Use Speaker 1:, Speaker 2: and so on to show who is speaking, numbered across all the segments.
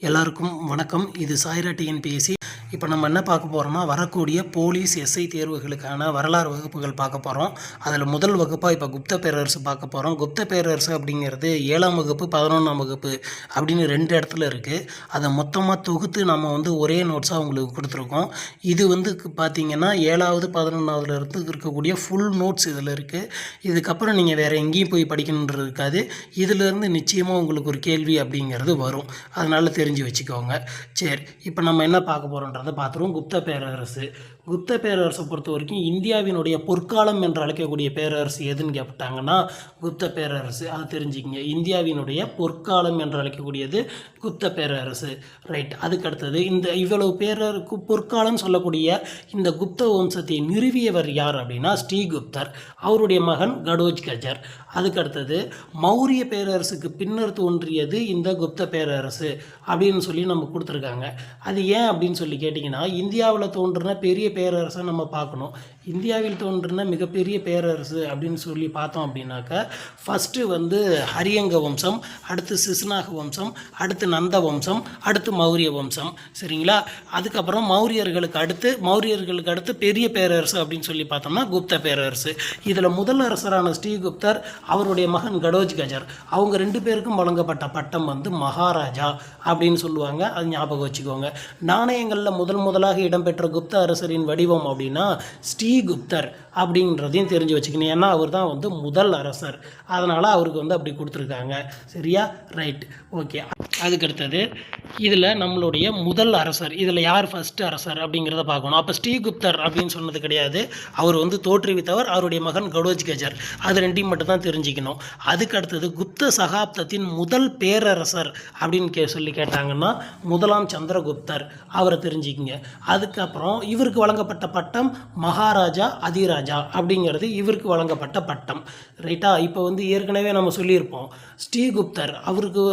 Speaker 1: எல்லாருக்கும் வணக்கம். இது சாய்ரா டிஎன்பிஎஸ்சி இப்போ நம்ம என்ன பார்க்க போகிறோம்னா வரக்கூடிய போலீஸ் எஸ்ஐ தேர்வுகளுக்கான வரலாறு வகுப்புகள் பார்க்க போகிறோம் அதில் முதல் வகுப்பாக இப்போ குப்த பேரரசு பார்க்க போகிறோம் குப்த பேரரசு அப்படிங்கிறது ஏழாம் வகுப்பு பதினொன்றாம் வகுப்பு அப்படின்னு ரெண்டு இடத்துல இருக்குது அதை மொத்தமாக தொகுத்து நம்ம வந்து ஒரே நோட்ஸாக உங்களுக்கு கொடுத்துருக்கோம். இது வந்து பார்த்திங்கன்னா பார்த்தீங்கன்னா ஏழாவது பதினொன்றாவதுல இருந்து இருக்கக்கூடிய ஃபுல் நோட்ஸ் இதில் இருக்குது இதுக்கப்புறம் நீங்கள் வேறு எங்கேயும் போய் படிக்கணுன்றது இருக்காது. இதிலேருந்து நிச்சயமாக உங்களுக்கு ஒரு கேள்வி அப்படிங்கிறது வரும். அதனால் தெரிஞ்சு வச்சுக்கோங்க. சரி இப்போ நம்ம என்ன பார்க்க போகிறோன்ற பார்த்துருவோம். குப்த பேரரசு குப்த பேரரசை பொறுத்த வரைக்கும் இந்தியாவினுடைய பொற்காலம் என்று அழைக்கக்கூடிய பேரரசு எதுன்னு கேட்டாங்கன்னா குப்த பேரரசு. அது தெரிஞ்சுக்கிங்க. இந்தியாவினுடைய பொற்காலம் என்று அழைக்கக்கூடியது குப்த பேரரசு. ரைட் அதுக்கு அடுத்தது இந்த இவ்வளவு பேரருக்கு பொற்காலம் சொல்லக்கூடிய இந்த குப்த வம்சத்தை நிறுவியவர் யார் அப்படின்னா ஸ்ரீகுப்தர். அவருடைய மகன் கடோஜ் கஜர். அதுக்கு அடுத்தது மௌரிய பேரரசுக்கு பின்னர் தோன்றியது இந்த குப்த பேரரசு அப்படின்னு சொல்லி நம்ம கொடுத்துருக்காங்க. அது ஏன் அப்படின்னு சொல்லி கேட்டிங்கன்னா இந்தியாவில் தோன்றின பெரிய பேரரசை நம்ம பார்க்கணும். இந்தியாவில் தோன்றின மிகப்பெரிய பேரரசு அப்படின்னு சொல்லி பார்த்தோம் அப்படின்னாக்கா ஃபஸ்ட்டு வந்து ஹரியங்க வம்சம் அடுத்து சிசுநாக வம்சம் அடுத்து நந்த வம்சம் அடுத்து மௌரிய வம்சம். சரிங்களா? அதுக்கப்புறம் மௌரியர்களுக்கு அடுத்து மௌரியர்களுக்கு அடுத்து பெரிய பேரரசு அப்படின்னு சொல்லி பார்த்தோம்னா குப்த பேரரசு. இதில் முதல் அரசரான ஸ்ரீகுப்தர் அவருடைய மகன் கடோஜ் கஜர். அவங்க ரெண்டு பேருக்கும் வழங்கப்பட்ட பட்டம் வந்து மகாராஜா அப்படின்னு சொல்லுவாங்க. அது ஞாபகம் வச்சுக்கோங்க. நாணயங்களில் முதல் முதலாக இடம்பெற்ற குப்த அரசரின் வடிவம் அப்படின்னா ஸ்ரீகுப்தர் அப்படின்றதையும் தெரிஞ்சு வச்சுக்கணும். ஏன்னா அவர் தான் வந்து முதல் அரசர். அதனால் அவருக்கு வந்து அப்படி கொடுத்துருக்காங்க. சரியா? ரைட். ஓகே. அதுக்கடுத்தது இதில் நம்மளுடைய முதல் அரசர் இதில் யார் ஃபஸ்ட்டு அரசர் அப்படிங்கிறத பார்க்கணும். அப்போ ஸ்ரீகுப்தர் அப்படின்னு சொன்னது கிடையாது. அவர் வந்து தோற்றுவித்தவர் அவருடைய மகன் கடோஜ் கஜர் அது ரெண்டையும் மட்டும் தான் தெரிஞ்சுக்கணும். அதுக்கு அடுத்தது குப்த சகாப்தத்தின் முதல் பேரரசர் அப்படின்னு கே சொல்லி கேட்டாங்கன்னா முதலாம் சந்திரகுப்தர். அவரை தெரிஞ்சுக்கிங்க. அதுக்கப்புறம் இவருக்கு வழங்கப்பட்ட பட்டம் மகாராஜா அதிராஜா அப்படிங்கிறது இவருக்கு வழங்கப்பட்ட பட்டம். ரைட்டா இப்போ வந்து ஏற்கனவே நம்ம சொல்லியிருப்போம். ஸ்ரீகுப்தர் அவருக்கு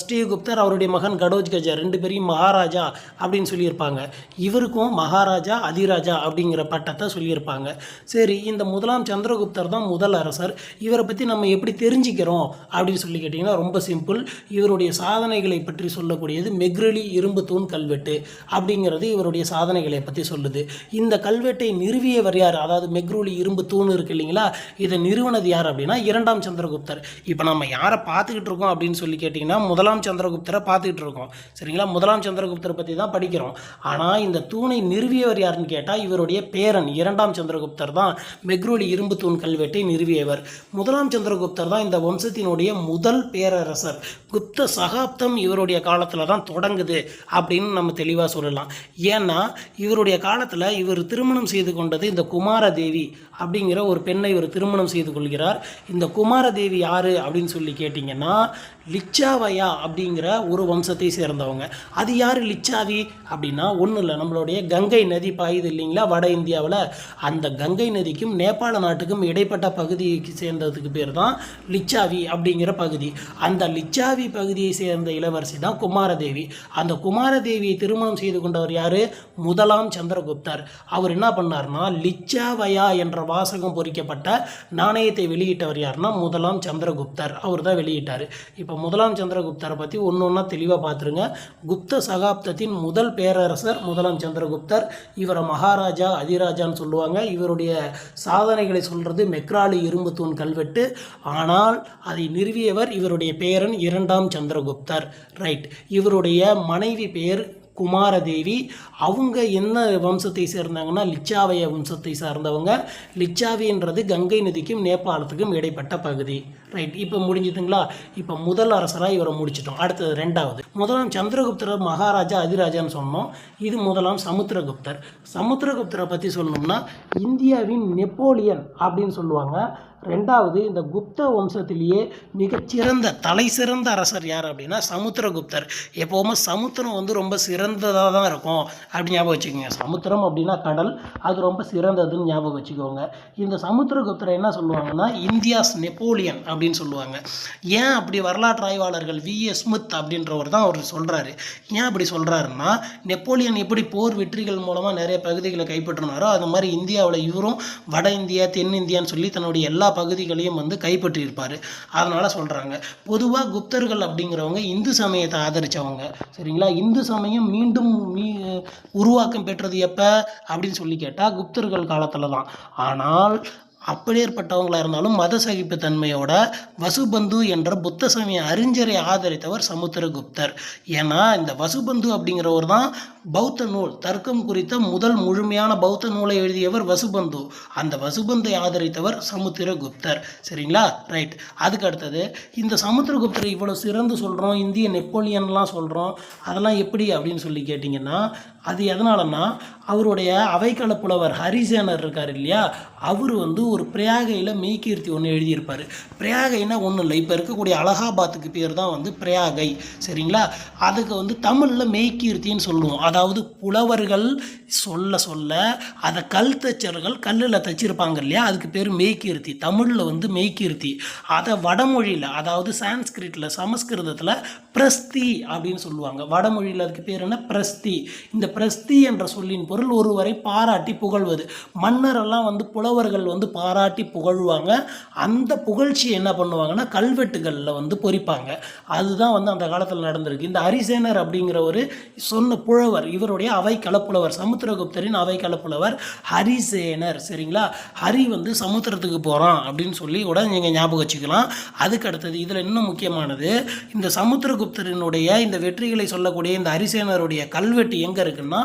Speaker 1: ஸ்ரீகுப்தர் அவருடைய மகன் கடோஜ் கஜா ரெண்டு பேரையும் மகாராஜா அப்படின்னு சொல்லியிருப்பாங்க. இவருக்கும் மகாராஜா அதிராஜா அப்படிங்கிற பட்டத்தை சொல்லியிருப்பாங்க. சரி இந்த முதலாம் சந்திரகுப்தர் தான் முதல் அரசர். இவரை பற்றி நம்ம எப்படி தெரிஞ்சுக்கிறோம் அப்படின்னு சொல்லி கேட்டிங்கன்னா ரொம்ப சிம்பிள். இவருடைய சாதனைகளை பற்றி சொல்லக்கூடியது மெக்ரலி இரும்பு தூண் கல்வெட்டு அப்படிங்கிறது இவருடைய சாதனைகளை பற்றி சொல்லுது. இந்த கல்வெட்டை நிறுவியவர் யார்? அதாவது மெக்ரூலி இரும்பு தூண் இருக்கு இல்லைங்களா? இதை நிறுவனது யார் அப்படின்னா இரண்டாம் சந்திரகுப்தர். இப்போ நம்ம யாரை பார்த்துக்கிட்டு இருக்கோம் அப்படின்னு சொல்லி கேட்டிங்கன்னா முதலாம் சந்திரகுப்தரை பார்த்துக்கிட்டு இருக்கோம். சரிங்களா? முதலாம் சந்திரகுப்தரை பற்றி தான் படிக்கிறோம். ஆனால் இந்த தூணை நிறுவியவர் யாருன்னு கேட்டால் இவருடைய பேரன் இரண்டாம் சந்திரகுப்தர் தான். மெக்ரோலி இரும்பு தூண் கல்வெட்டை நிறுவியவர். முதலாம் சந்திரகுப்தர் தான் இந்த வம்சத்தினுடைய முதல் பேரரசர். குப்த சகாப்தம் இவருடைய காலத்தில் தான் தொடங்குது அப்படின்னு நம்ம தெளிவாக சொல்லலாம். ஏன்னா இவருடைய காலத்தில் இவர் திருமணம் செய்து கொண்டது இந்த குமாரதேவி அப்படிங்கிற ஒரு பெண்ணை இவர் திருமணம் செய்து கொள்கிறார். இந்த குமாரதேவி யார் அப்படின்னு சொல்லி கேட்டிங்கன்னா லிச்சாவையா அப்படிங்கிற ஒரு வம்சத்தை சேர்ந்தவங்க. அது யார் லிச்சாவி? அப்படின்னா ஒன்றும் இல்லை நம்மளுடைய கங்கை நதி பாயுது இல்லைங்களா வட இந்தியாவில். அந்த கங்கை நதிக்கும் நேபாள நாட்டுக்கும் இடைப்பட்ட பகுதிக்கு சேர்ந்ததுக்கு பேர் தான் லிச்சாவி அப்படிங்கிற பகுதி. அந்த லிச்சாவி பகுதியை சேர்ந்த இளவரசி தான் குமாரதேவி. அந்த குமாரதேவியை திருமணம் செய்து கொண்டவர் யார்? முதலாம் சந்திரகுப்தர். அவர் என்ன பண்ணார்னா லிச்சாவயா என்ற வாசகம் பொறிக்கப்பட்ட நாணயத்தை வெளியிட்டவர் யாருன்னா முதலாம் சந்திரகுப்தர். அவர் தான் வெளியிட்டார். இப்போ இப்போ முதலாம் சந்திரகுப்தரை பற்றி ஒன்று ஒன்றா தெளிவாக பார்த்துருங்க குப்த சகாப்தத்தின் முதல் பேரரசர் முதலாம் சந்திரகுப்தர். இவரை மகாராஜா அதிராஜான்னு சொல்லுவாங்க. இவருடைய சாதனைகளை சொல்கிறது மெக்ராலி இரும்பு தூண் கல்வெட்டு. ஆனால் அதை நிறுவியவர் இவருடைய பேரன் இரண்டாம் சந்திரகுப்தர். ரைட். இவருடைய மனைவி பெயர் குமாரதேவி. அவங்க என்ன வம்சத்தை சேர்ந்தாங்கன்னா லிச்சாவய வம்சத்தை சார்ந்தவங்க. லிச்சாவின்றது கங்கை நதிக்கும் நேபாளத்துக்கும் இடைப்பட்ட பகுதி. ரைட் இப்போ முடிஞ்சுதுங்களா? இப்போ முதல் அரசராக இவரை முடிச்சிட்டோம். அடுத்தது ரெண்டாவது. முதலாம் சந்திரகுப்தர் மகாராஜா அதிராஜான்னு சொன்னோம். இது முதலாம் சமுத்திரகுப்தர். சமுத்திரகுப்தரை பற்றி சொல்லணும்னா இந்தியாவின் நெப்போலியன் அப்படின்னு சொல்லுவாங்க. ரெண்டாவது இந்த குப்த வம்சத்திலேயே மிகச்சிறந்த தலை சிறந்த அரசர் யார் அப்படின்னா சமுத்திரகுப்தர். எப்போவுமே சமுத்திரம் வந்து ரொம்ப சிறந்ததாக தான் இருக்கும். அப்படி ஞாபகம் வச்சுக்கோங்க. சமுத்திரம் அப்படின்னா கடல் அது ரொம்ப சிறந்ததுன்னு ஞாபகம் வச்சுக்கோங்க. இந்த சமுத்திரகுப்தரை என்ன சொல்லுவாங்கன்னா இந்தியாஸ் நெப்போலியன் அப்படின்னு சொல்லுவாங்க. ஏன் அப்படி வரலாற்று ஆய்வாளர்கள் வி. ஸ்மித் அப்படின்றவர் தான் அவர் சொல்கிறாரு ஏன் அப்படி சொல்கிறாருன்னா நெப்போலியன் எப்படி போர் வெற்றிகள் மூலமாக நிறைய பகுதிகளை கைப்பற்றினாரோ அது மாதிரி இந்தியாவில் இவரும் வட இந்தியா தென்னிந்தியான்னு சொல்லி தன்னுடைய எல்லா பகுதிகளையும் வந்து கைப்பற்றியிருப்பார். அதனால் சொல்கிறாங்க பொதுவாக குப்தர்கள் அப்படிங்கிறவங்க இந்து சமயத்தை ஆதரித்தவங்க சரிங்களா? இந்து சமயம் மீண்டும் மீ உருவாக்கம் பெற்றது எப்போ? அப்படின்னு சொல்லி கேட்டால் குப்தர்கள் காலத்தில் தான் ஆனால் அப்படியேற்பட்டவங்களா இருந்தாலும் மத சகிப்புத்தன்மையோட வசுபந்து என்ற புத்த சமய அறிஞரை ஆதரித்தவர் சமுத்திரகுப்தர் ஏன்னா இந்த வசுபந்து அப்படிங்கிறவர் தான் பௌத்த நூல் தர்க்கம் குறித்த முதல் முழுமையான பௌத்த நூலை எழுதியவர் வசுபந்து. அந்த வசுபந்தை ஆதரித்தவர் சமுத்திரகுப்தர். சரிங்களா? ரைட் அதுக்கு அடுத்தது இந்த சமுத்திரகுப்தரை இவ்வளோ சிறந்து சொல்கிறோம் இந்திய நெப்போலியன்லாம் சொல்கிறோம் அதெல்லாம் எப்படி அப்படின்னு சொல்லி கேட்டிங்கன்னா அது எதனாலன்னா அவருடைய அவைக்கள புலவர் ஹரிசேனர் இருக்கார் இல்லையா? அவர் வந்து ஒரு பிரயாகையில் மெய்கீர்த்தி ஒன்று எழுதியிருப்பார். பிரயாகைனா ஒன்றும் இல்லை. இப்போ இருக்கக்கூடிய அலகாபாத்துக்கு பேர் தான் வந்து பிரயாகை. சரிங்களா? அதுக்கு வந்து தமிழில் மெய்கீர்த்தின்னு சொல்லுவோம். அதாவது புலவர்கள் சொல்ல சொல்ல அதை கல் தச்சர்கள் கல்லில் தச்சிருப்பாங்க இல்லையா? அதுக்கு பேர் மெய்கீர்த்தி தமிழில் வந்து மெய்கீர்த்தி அதை வடமொழியில் அதாவது சான்ஸ்கிரிட்டில் சமஸ்கிருதத்தில் பிரஸ்தி அப்படின்னு சொல்லுவாங்க. வடமொழியில் அதுக்கு பேர் என்ன? பிரஸ்தி. இந்த பிரஸ்தி என்ற சொல்லின் பொருள் ஒருவரை பாராட்டி புகழ்வது. மன்னரெல்லாம் வந்து புலவர்கள் வந்து பாராட்டி புகழ்வாங்க. அந்த புகழ்ச்சியை என்ன பண்ணுவாங்கன்னா கல்வெட்டுகளில் வந்து பொறிப்பாங்க. அதுதான் வந்து அந்த காலத்தில் நடந்திருக்கு. இந்த ஹரிசேனர் அப்படிங்கிறவர் சொன்ன புலவர் இவருடைய அவை கலப்புலவர் சமுத்திரகுப்தரின் அவை கலப்புலவர் ஹரிசேனர். சரிங்களா? ஹரி வந்து சமுத்திரத்துக்கு போகிறான் அப்படின்னு சொல்லி கூட நீங்கள் ஞாபகம் வச்சுக்கலாம். அதுக்கு அடுத்தது இதில் இன்னும் முக்கியமானது இந்த சமுத்திரகுப்தரினுடைய இந்த வெற்றிகளை சொல்லக்கூடிய இந்த ஹரிசேனருடைய கல்வெட்டு எங்கே இருக்குன்னா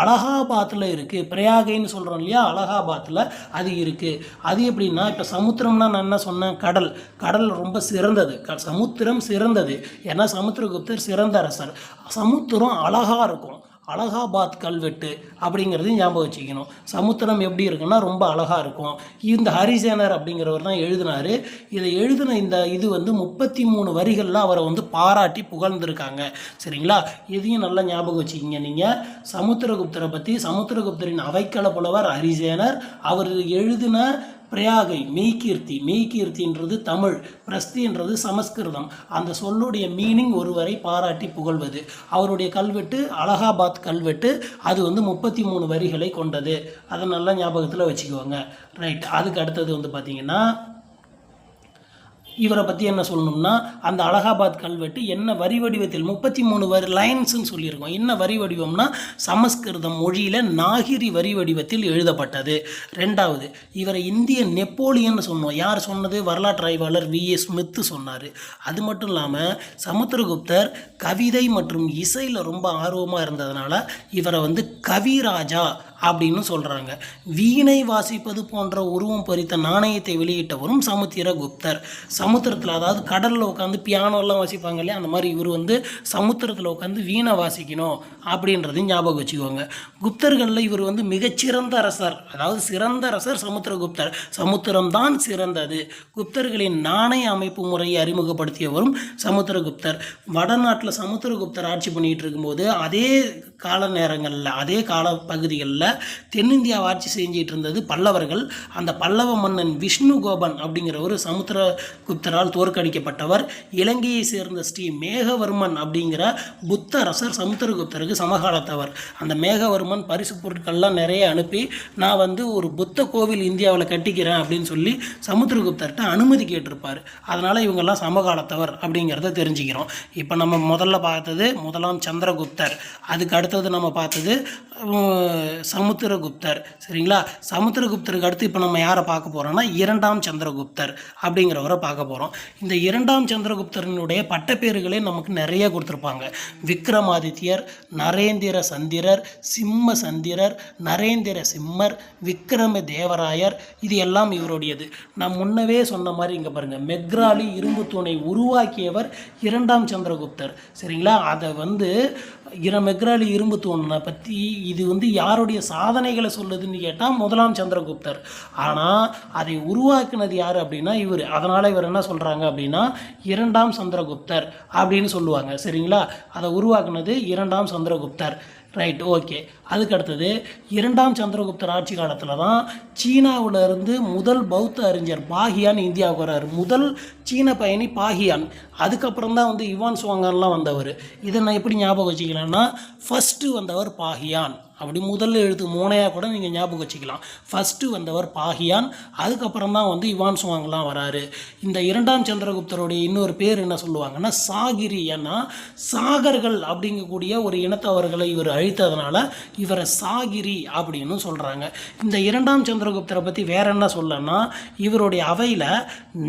Speaker 1: அலகாபாத்தில் இருக்குது பிரயாகைன்னு சொல்கிறோம் இல்லையா? அலகாபாத்தில் அது இருக்குது அது எப்படின்னா இப்போ சமுத்திரம்னா நான் என்ன சொன்னேன்? கடல். கடல் ரொம்ப சிறந்தது. க சமுத்திரம் சிறந்தது. ஏன்னா சமுத்திரகுப்தர் சிறந்த அரசர். சமுத்திரம் அழகாக இருக்கும். அலகாபாத் கல்வெட்டு அப்படிங்கிறதையும் ஞாபகம் வச்சுக்கணும். சமுத்திரம் எப்படி இருக்குன்னா ரொம்ப அழகாக இருக்கும். இந்த ஹரிசேனர் அப்படிங்கிறவர் தான் எழுதினார். இதை எழுதின இந்த இது வந்து முப்பத்தி மூணு வரிகளில் அவரை வந்து பாராட்டி புகழ்ந்துருக்காங்க. சரிங்களா? இதையும் நல்லா ஞாபகம் வச்சுக்கிங்க நீங்கள் சமுத்திரகுப்தரை பற்றி சமுத்திரகுப்தரின் அவைக்கள புலவர் ஹரிசேனர் அவர் எழுதின பிரயாகை மெய்கீர்த்தி மெய்கீர்த்தின்றது தமிழ் பிரஸ்தின்றது சமஸ்கிருதம். அந்த சொல்லுடைய மீனிங் ஒருவரை பாராட்டி புகழ்வது. அவருடைய கல்வெட்டு அலகாபாத் கல்வெட்டு அது வந்து முப்பத்தி மூணு வரிகளை கொண்டது. அதை நல்லா ஞாபகத்தில் வச்சுக்குவாங்க ரைட் அதுக்கு அடுத்தது வந்து பார்த்திங்கன்னா இவரை பற்றி என்ன சொல்லணும்னா அந்த அலகாபாத் கல்வெட்டு என்ன வரி வடிவத்தில் முப்பத்தி மூணு வரி லைன்ஸ்ன்னு சொல்லியிருக்கோம். என்ன வரி வடிவம்னா சமஸ்கிருதம் மொழியில் நாகிரி வரி வடிவத்தில் எழுதப்பட்டது. ரெண்டாவது இவரை இந்திய நெப்போலியன் சொன்னோம். யார் சொன்னது? வரலாற்று ஆய்வாளர் வி. ஏ. ஸ்மித்து சொன்னார். அது மட்டும் இல்லாமல் சமுத்திரகுப்தர் கவிதை மற்றும் இசையில் ரொம்ப ஆர்வமாக இருந்ததுனால இவரை வந்து கவிராஜா அப்படின்னு சொல்கிறாங்க வீணை வாசிப்பது போன்ற உருவம் பறித்த நாணயத்தை வெளியிட்டவரும் சமுத்திரகுப்தர் சமுத்திரத்தில் அதாவது கடலில் உட்காந்து பியானோலாம் வாசிப்பாங்க இல்லையா? அந்த மாதிரி இவர் வந்து சமுத்திரத்தில் உட்காந்து வீணை வாசிக்கணும் அப்படின்றதையும் ஞாபகம் வச்சுக்கோங்க. குப்தர்களில் இவர் வந்து மிகச்சிறந்த அரசர். அதாவது சிறந்த அரசர் சமுத்திரகுப்தர் சமுத்திரம்தான் சிறந்தது. குப்தர்களின் நாணய அமைப்பு முறையை அறிமுகப்படுத்தியவரும் சமுத்திரகுப்தர் வடநாட்டில் சமுத்திரகுப்தர் ஆட்சி பண்ணிகிட்டு இருக்கும்போது அதே கால நேரங்களில் அதே கால பகுதிகளில் தென்னிந்தியா ஆட்சி செஞ்சிட்டு இருந்தது பல்லவர்கள். அந்த பல்லவ மன்னன் விஷ்ணு கோபன் அப்படிங்கிற ஒரு சமுத்திரகுப்தரால் தோற்கடிக்கப்பட்டவர். இலங்கையை சேர்ந்த ஸ்ரீ மேகவர்மன் அப்படிங்கிற புத்த அரசர் சமுத்திரகுப்தருக்கு சமகாலத்தவர். அந்த மேகவர்மன் பரிசு பொருட்கள்லாம் நிறைய அனுப்பி நான் வந்து ஒரு புத்த கோவில் இந்தியாவில் கட்டிக்கிறேன் அப்படின்னு சொல்லி சமுத்திரகுப்தர்கிட்ட அனுமதி கேட்டிருப்பார். அதனால் இவங்கெல்லாம் சமகாலத்தவர் அப்படிங்கிறத தெரிஞ்சுக்கிறோம். இப்போ நம்ம முதல்ல பார்த்தது முதலாம் சந்திரகுப்தர். அதுக்கு அடுத்தது நம்ம பார்த்தது சமுத்திரகுப்தர். சரிங்களா? சமுத்திரகுப்தருக்கு அடுத்து இப்போ நம்ம யாரை பார்க்க போகிறோம்னா இரண்டாம் சந்திரகுப்தர் அப்படிங்கிறவரை பார்க்க போகிறோம் இந்த இரண்டாம் சந்திரகுப்தரனுடைய பட்டப்பேறுகளே நமக்கு நிறைய கொடுத்துருப்பாங்க. விக்ரமாதித்யர் நரேந்திர சந்திரர் சிம்ம சந்திரர் நரேந்திர சிம்மர் விக்ரம தேவராயர் இது எல்லாம் இவருடையது. நான் முன்னவே சொன்ன மாதிரி இங்கே பாருங்கள் மெக்ராலி இரும்பு தூணை உருவாக்கியவர் இரண்டாம் சந்திரகுப்தர். சரிங்களா? அதை வந்து இர மெக்ராலி இரும்பு தூணை பற்றி இது வந்து யாருடைய சாதனைகளை சொல்லுதுன்னு கேட்டால் முதலாம் சந்திரகுப்தர். ஆனால் அதை உருவாக்குனது யார் அப்படின்னா இவர். அதனால் இவர் என்ன சொல்கிறாங்க அப்படின்னா இரண்டாம் சந்திரகுப்தர் அப்படின்னு சொல்லுவாங்க. சரிங்களா? அதை உருவாக்குனது இரண்டாம் சந்திரகுப்தர். Right okay. அதுக்கு அடுத்தது இரண்டாம் சந்திரகுப்தர் ஆட்சி காலத்தில் தான் சீனாவிலிருந்து முதல் பௌத்த அறிஞர் பாகியான் இந்தியாவுக்கு வர்றார். முதல் சீன பயணி பாகியான். அதுக்கப்புறம் தான் வந்து யுவான் சுவாங்கன்லாம் வந்தவர். இதை நான் எப்படி ஞாபகம் வச்சுக்கலாம்னா ஃபஸ்ட்டு வந்தவர் பாகியான். அப்படி முதல்ல எழுத்து மூனையாக கூட நீங்கள் ஞாபகம் வச்சுக்கலாம். ஃபஸ்ட்டு வந்தவர் பாகியான் அதுக்கப்புறம் தான் வந்து இவான் சுவாங்லாம் வராரு. இந்த இரண்டாம் சந்திரகுப்தருடைய இன்னொரு பேர் என்ன சொல்லுவாங்கன்னா சாகிரி ஏன்னா சாகர்கள் அப்படிங்கக்கூடிய ஒரு இனத்தவர்களை இவர் அழித்ததுனால இவரை சாகிரி அப்படின்னு சொல்கிறாங்க இந்த இரண்டாம் சந்திரகுப்தரை பற்றி வேற என்ன சொல்லனா இவருடைய அவையில்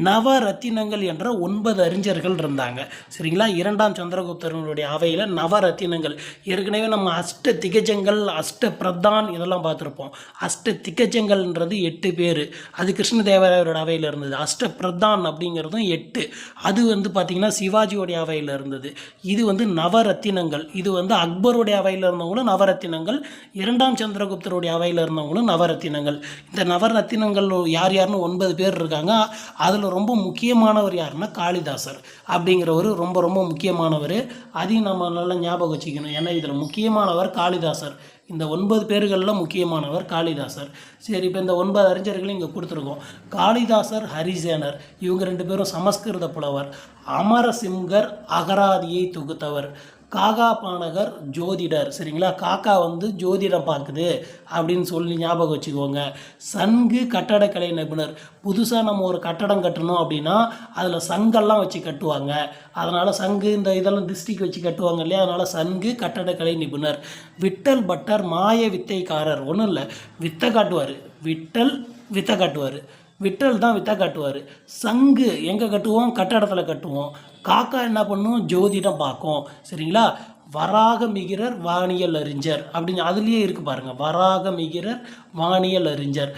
Speaker 1: நவரத்தினங்கள் என்ற ஒன்பது அறிஞர்கள் இருந்தாங்க. சரிங்களா? இரண்டாம் சந்திரகுப்தரனுடைய அவையில் நவரத்தினங்கள். ஏற்கனவே நம்ம அஷ்ட திகஜங்கள் அஷ்ட பிரதான் இதெல்லாம் பார்த்துருப்போம். அஷ்ட திக்கச்சங்கள்ன்றது எட்டு பேர். அது கிருஷ்ணதேவராயரோட அவையில் இருந்தது. அஷ்ட பிரதான் அப்படிங்கிறதும் எட்டு. அது வந்து பார்த்திங்கன்னா சிவாஜியோடைய அவையில் இருந்தது. இது வந்து நவரத்தினங்கள். இது வந்து அக்பருடைய அவையில் இருந்தவங்களும் நவரத்தினங்கள். இரண்டாம் சந்திரகுப்தருடைய அவையில் இருந்தவங்களும் நவரத்தினங்கள். இந்த நவரத்தினங்கள் யார் யாருன்னு ஒன்பது பேர் இருக்காங்க. அதில் ரொம்ப முக்கியமானவர் யாருன்னா காளிதாசர் அப்படிங்கிறவர் ரொம்ப ரொம்ப முக்கியமானவர். அதையும் நம்ம நல்லா ஞாபகம் வச்சுக்கணும். ஏன்னா இதில் முக்கியமானவர் காளிதாசர். இந்த ஒன்பது பேர்களில் முக்கியமானவர் காளிதாசர். சரி இப்போ இந்த ஒன்பது அறிஞர்களையும் இங்கே கொடுத்துருக்கோம். காளிதாசர் ஹரிசேனர் இவங்க ரெண்டு பேரும் சமஸ்கிருத புலவர். அமரசிம்கர் அகராதியை தொகுத்தவர். காகா பானகர் ஜோதிடர் சரிங்களா? காக்கா வந்து ஜோதிடம் பார்க்குது அப்படின்னு சொல்லி ஞாபகம் வச்சுக்கோங்க. சங்கு கட்டடக்கலை நிபுணர். புதுசாக நம்ம ஒரு கட்டடம் கட்டணும் அப்படின்னா அதில் சங்கெல்லாம் வச்சு கட்டுவாங்க. அதனால் சங்கு இந்த இதெல்லாம் டிஸ்ட்ரிக் வச்சு கட்டுவாங்க இல்லையா? அதனால் சங்கு கட்டடக்கலை நிபுணர். விட்டல் பட்டர் மாய வித்தைக்காரர். ஒன்றும் இல்லை. வித்தை காட்டுவார். விட்டல் வித்தை காட்டுவார். விட்டல் தான் வித்தா காட்டுவார். சங்கு எங்கே கட்டுவோம்? கட்டடத்தில் கட்டுவோம். காக்கா என்ன பண்ணும்? ஜோதிடம் பார்க்கும். சரிங்களா? வராக மிகிரர் வானியல் அறிஞர் அப்படின்னு அதுலேயே இருக்கு பாருங்கள் வராக மிகிரர் வானியல் அறிஞர்.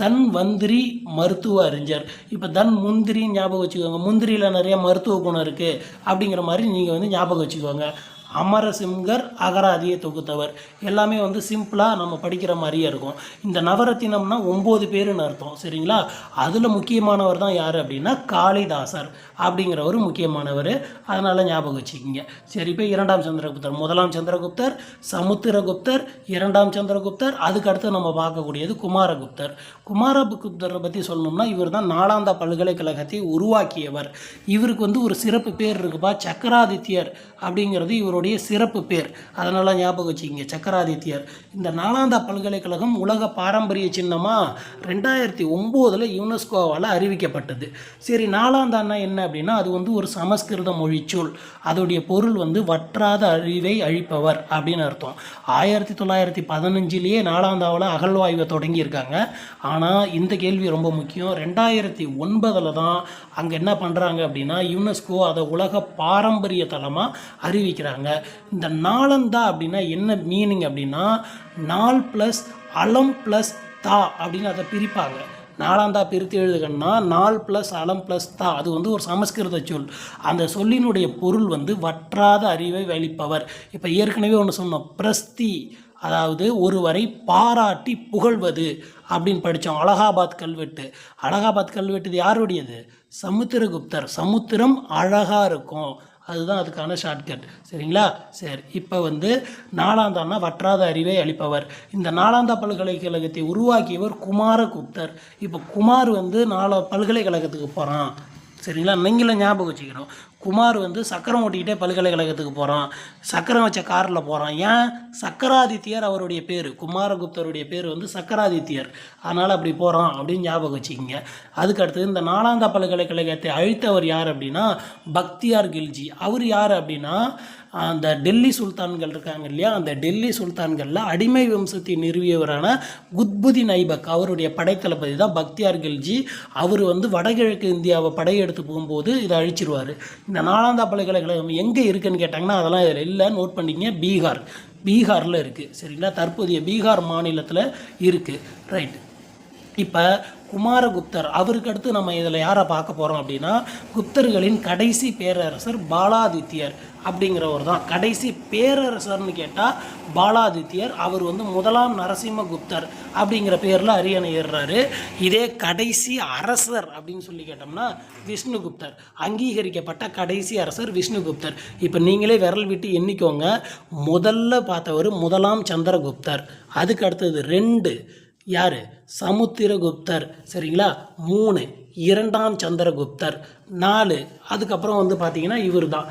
Speaker 1: தன் வந்திரி மருத்துவ அறிஞர். இப்போ தன் முந்திரி ஞாபகம் வச்சுக்கோங்க. முந்திரியில் நிறைய மருத்துவ குணம் இருக்குது அப்படிங்கிற மாதிரி நீங்கள் வந்து ஞாபகம் வச்சுக்கோங்க. அமரசிம்கர் அகராதியை தொகுத்தவர். எல்லாமே வந்து சிம்பிளாக நம்ம படிக்கிற மாதிரியே இருக்கும். இந்த நவரத்தினம்னா ஒம்பது பேருன்னு அர்த்தம் சரிங்களா? அதில் முக்கியமானவர் தான் யார் அப்படின்னா காளிதாசர். அப்படிங்கிறவர் முக்கியமானவர். அதனால் ஞாபகம் வச்சுக்கிங்க. சரி இப்போ இரண்டாம் சந்திரகுப்தர் முதலாம் சந்திரகுப்தர் சமுத்திரகுப்தர் இரண்டாம் சந்திரகுப்தர் அதுக்கு அடுத்து நம்ம பார்க்கக்கூடியது குமாரகுப்தர். குமாரகுப்தரை பற்றி சொல்லணும்னா இவர் தான் நாலாந்தா பல்கலைக்கழகத்தை உருவாக்கியவர். இவருக்கு வந்து ஒரு சிறப்பு பேர் இருக்குப்பா சக்கராதித்யர் அப்படிங்கிறது இவருடைய சிறப்பு பேர். அதனால் ஞாபகம் வச்சுக்கிங்க சக்கராதித்யர். இந்த நாலாந்தா பல்கலைக்கழகம் உலக பாரம்பரிய சின்னமாக ரெண்டாயிரத்தி ஒம்போதில் யுனெஸ்கோவால் அறிவிக்கப்பட்டது. சரி நாலாந்தான்னா என்ன அப்படின்னா அது வந்து ஒரு சமஸ்கிருத மொழிச்சொல். அதோடைய பொருள் வந்து வற்றாத அறிவை அழிப்பவர் அப்படின்னு அர்த்தம். ஆயிரத்தி தொள்ளாயிரத்தி பதினஞ்சிலேயே நாலாந்தாவில் அகழ்வாய்வை தொடங்கியிருக்காங்க. ஆனால் இந்த கேள்வி ரொம்ப முக்கியம். ரெண்டாயிரத்தி ஒன்பதில் தான் அங்கே என்ன பண்ணுறாங்க அப்படின்னா யுனெஸ்கோ அதை உலக பாரம்பரிய தலமாக அறிவிக்கிறாங்க. இந்த நாளந்தா அப்படின்னா என்ன மீனிங் அப்படின்னா நாள் ப்ளஸ் அலம் ப்ளஸ் தா அப்படின்னு அதை பிரிப்பாங்க. நாலாந்தா பிரித்து எழுதுகன்னா நாள் ப்ளஸ் அலம் ப்ளஸ் தா அது வந்து ஒரு சமஸ்கிருத சொல். அந்த சொல்லினுடைய பொருள் வந்து வற்றாத அறிவை வெளிப்பவர். இப்போ ஏற்கனவே ஒன்று சொன்னோம் பிரஸ்தி அதாவது ஒருவரை பாராட்டி புகழ்வது அப்படின்னு படித்தோம் அலகாபாத் கல்வெட்டு. அலகாபாத் கல்வெட்டு இது யாருடையது? சமுத்திரகுப்தர். சமுத்திரம் அழகாக இருக்கும். அதுதான் அதுக்கான ஷார்ட்கட் சரிங்களா? சரி இப்போ வந்து நாலாந்தான்னா வற்றாத அறிவை அளிப்பவர். இந்த நாலாந்தா பல்கலைக்கழகத்தை உருவாக்கியவர் குமாரகுப்தர். இப்போ குமார் வந்து நாலா பல்கலைக்கழகத்துக்கு போகிறான் சரிங்களா? நீங்களும் ஞாபகம் வச்சுக்கணும். குமார் வந்து சக்கரம் ஓட்டிக்கிட்டே பல்கலைக்கழகத்துக்கு போகிறான் சக்கரம் வச்ச காரில் போகிறான் ஏன்? சக்கராதித்யர் அவருடைய பேர். குமாரகுப்தருடைய பேர் வந்து சக்கராதித்யர். அதனால் அப்படி போகிறான் அப்படின்னு ஞாபகம் வச்சுக்கிங்க. அதுக்கு அடுத்தது இந்த நாலாந்தா பல்கலைக்கழகத்தை அழித்தவர் யார் அப்படின்னா பக்தியார் கில்ஜி. அவர் யார் அப்படின்னா அந்த டெல்லி சுல்தான்கள் இருக்காங்க இல்லையா? அந்த டெல்லி சுல்தான்களில் அடிமை வம்சத்தை நிறுவியவரான குத்புதீன் ஐபக் அவருடைய படைத்தளபதி தான் பக்தியார் கில்ஜி. அவர் வந்து வடகிழக்கு இந்தியாவை படையெடுத்து போகும்போது இதை அழிச்சிருவார். இந்த நாலாந்தா பல்கலைக்கழகம் எங்கே இருக்குன்னு கேட்டாங்கன்னா அதெல்லாம் இதில் இல்லை நோட் பண்ணிங்க பீகார். பீகாரில் இருக்குது சரிங்களா? தற்போதைய பீகார் மாநிலத்தில் இருக்குது ரைட். இப்போ குமாரகுப்தர். அவருக்கு அடுத்து நம்ம இதில் யாரை பார்க்க போகிறோம் அப்படின்னா குப்தர்களின் கடைசி பேரரசர் பாலாதித்யர் அப்படிங்கிறவர் தான். கடைசி பேரரசர்னு கேட்டால் பாலாதித்யர் அவர் வந்து முதலாம் நரசிம்மகுப்தர் அப்படிங்கிற பேரில் அரியணை ஏறுறாரு இதே கடைசி அரசர் அப்படின்னு சொல்லி கேட்டோம்னா விஷ்ணுகுப்தர். அங்கீகரிக்கப்பட்ட கடைசி அரசர் விஷ்ணுகுப்தர். இப்போ நீங்களே விரல் விட்டு எண்ணிக்கோங்க. முதல்ல பார்த்தவர் முதலாம் சந்திரகுப்தர். அதுக்கு அடுத்தது ரெண்டு யார்? சமுத்திரகுப்தர். சரிங்களா? மூணு. இரண்டாம் சந்திரகுப்தர். நாலு. அதுக்கப்புறம் வந்து பார்த்தீங்கன்னா இவர் தான்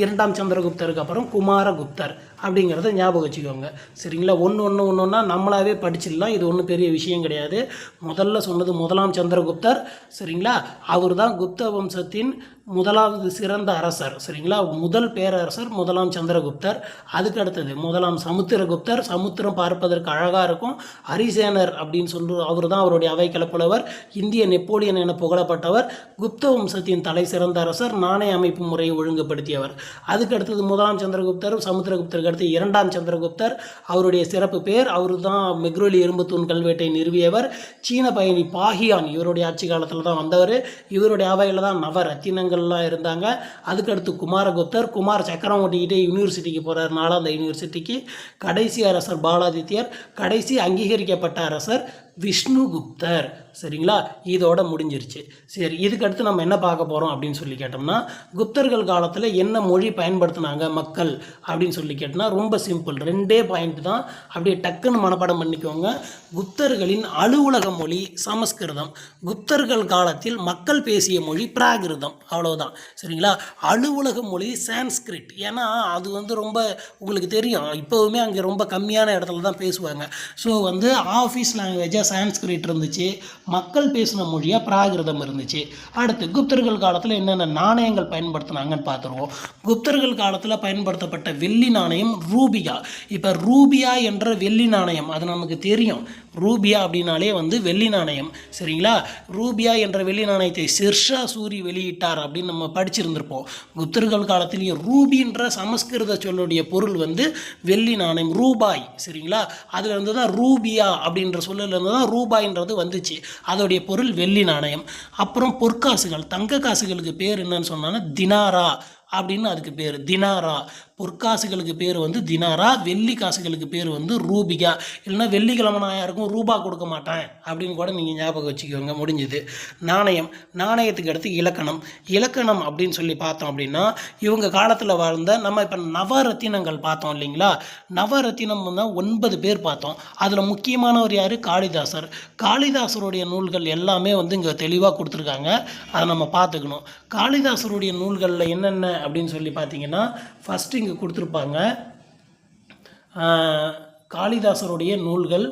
Speaker 1: இரண்டாம் சந்திரகுப்தருக்கு அப்புறம் குமாரகுப்தர் அப்படிங்கிறத ஞாபகம் வச்சுக்கோங்க. சரிங்களா? ஒன்று ஒன்று ஒன்று ஒன்றா நம்மளாவே படிச்சிடலாம். இது ஒன்றும் பெரிய விஷயம் கிடையாது. முதல்ல சொன்னது முதலாம் சந்திரகுப்தர். சரிங்களா? அவர் தான் குப்த வம்சத்தின் முதலாவது சிறந்த அரசர். சரிங்களா? முதல் பேரரசர் முதலாம் சந்திரகுப்தர். அதுக்கு அடுத்தது முதலாம் சமுத்திரகுப்தர். சமுத்திரம் பார்ப்பதற்கு அழகாக இருக்கும். ஹரிசேனர் அப்படின்னு சொல்லு அவர் தான் அவருடைய அவை கிளப்புலவர் இந்திய நெப்போலியன் என புகழப்பட்டவர். குப்த வம்சத்தின் தலை சிறந்த அரசர் நாணய அமைப்பு முறையை ஒழுங்குபடுத்தியவர். அதுக்கு அடுத்தது முதலாம் சந்திரகுப்தர் சமுத்திரகுப்தருக்கு அடுத்து இரண்டாம் சந்திரகுப்தர். அவருடைய சிறப்பு பேர் அவர் தான் மெக்ரோலி எறும்புத்தூண் கல்வெட்டை நிறுவியவர். சீன பயணி பாகியான் இவருடைய ஆட்சி காலத்தில் தான் வந்தவர். இவருடைய அவையில் தான் நவ ரத்தினங்கள்லாம் இருந்தாங்க. அதுக்கடுத்து குமாரகுப்தர். குமார் சக்கரம் ஓட்டிக்கிட்டே யூனிவர்சிட்டிக்கு போகிறார் நாலாந்த யூனிவர்சிட்டிக்கு கடைசி அரசர் பாலாதித்யர். கடைசி அங்கீகரிக்கப்பட்ட அரசர் விஷ்ணுகுப்தர். சரிங்களா? இதோட முடிஞ்சிருச்சு. சரி இதுக்கு அடுத்து நம்ம என்ன பார்க்க போகிறோம் அப்படின்னு சொல்லி கேட்டோம்னா குப்தர்கள் காலத்தில் என்ன மொழி பயன்படுத்தினாங்க மக்கள் அப்படின்னு சொல்லி கேட்டோம்னா ரொம்ப சிம்பிள். ரெண்டே பாயிண்ட் தான். அப்படியே டக்குன்னு மனப்பாடம் பண்ணிக்கோங்க. குப்தர்களின் அலுவலக மொழி சமஸ்கிருதம். குப்தர்கள் காலத்தில் மக்கள் பேசிய மொழி பிராகிருதம். அவ்வளோதான் சரிங்களா? அலுவலக மொழி சான்ஸ்கிரிட். ஏன்னா அது வந்து ரொம்ப உங்களுக்கு தெரியும். இப்போவுமே அங்கே ரொம்ப கம்மியான இடத்துல தான் பேசுவாங்க. ஸோ வந்து ஆஃபீஸ் லாங்குவேஜாக சான்ஸ்கிரிட் இருந்துச்சு மக்கள் பேசின மொழியாக பிராகிருதம் இருந்துச்சு. அடுத்து குப்தர்கள் காலத்தில் என்னென்ன நாணயங்கள் பயன்படுத்தினாங்கன்னு பார்த்துருவோம். குப்தர்கள் காலத்தில் பயன்படுத்தப்பட்ட வெள்ளி நாணயம் ரூபியா இப்போ ரூபியா என்ற வெள்ளி நாணயம் அது நமக்கு தெரியும். ரூபியா அப்படின்னாலே வந்து வெள்ளி நாணயம் சரிங்களா? ரூபியா என்ற வெள்ளி நாணயத்தை சிர்ஷா சூரி வெளியிட்டார் அப்படின்னு நம்ம படிச்சிருந்திருப்போம். குப்தர்கள் காலத்திலேயே ரூபின்ற சமஸ்கிருத சொல்லுடைய பொருள் வந்து வெள்ளி நாணயம் ரூபாய் சரிங்களா? அதுலேருந்து தான் ரூபியா அப்படின்ற சொல்லலேருந்து தான் ரூபாய்ன்றது வந்துச்சு. அதோடைய பொருள் வெள்ளி நாணயம். அப்புறம் பொற்காசுகள் தங்க காசுகளுக்கு பேர் என்னன்னு சொன்னாங்கன்னா தினாரா அப்படின்னு அதுக்கு பேர் தினாரா. பொற்காசுகளுக்கு பேர் வந்து தினாரா வெள்ளி காசுகளுக்கு பேர் வந்து ரூபிகா. இல்லைன்னா வெள்ளிக்கிழமை நான் யாருக்கும் ரூபா கொடுக்க மாட்டேன் அப்படின்னு கூட நீங்கள் ஞாபகம் வச்சுக்கோங்க முடிஞ்சுது. நாணயம் நாணயத்துக்கு அடுத்து இலக்கணம். இலக்கணம் அப்படின்னு சொல்லி பார்த்தோம் அப்படின்னா இவங்க காலத்தில் வாழ்ந்த நம்ம இப்போ நவரத்தினங்கள் பார்த்தோம் இல்லைங்களா? நவரத்தினம் தான் ஒன்பது பேர் பார்த்தோம். அதில் முக்கியமானவர் யார்? காளிதாசர். காளிதாசருடைய நூல்கள் எல்லாமே வந்து இங்கே தெளிவாக கொடுத்துருக்காங்க. அதை நம்ம பார்த்துக்கணும். காளிதாசருடைய நூல்களில் என்னென்ன அப்படின்னு சொல்லி பார்த்தீங்கன்னா ஃபஸ்ட்டு இங்கே கொடுத்துருப்பாங்க. ஆஹ், காளிதாசருடைய நூல்கள்.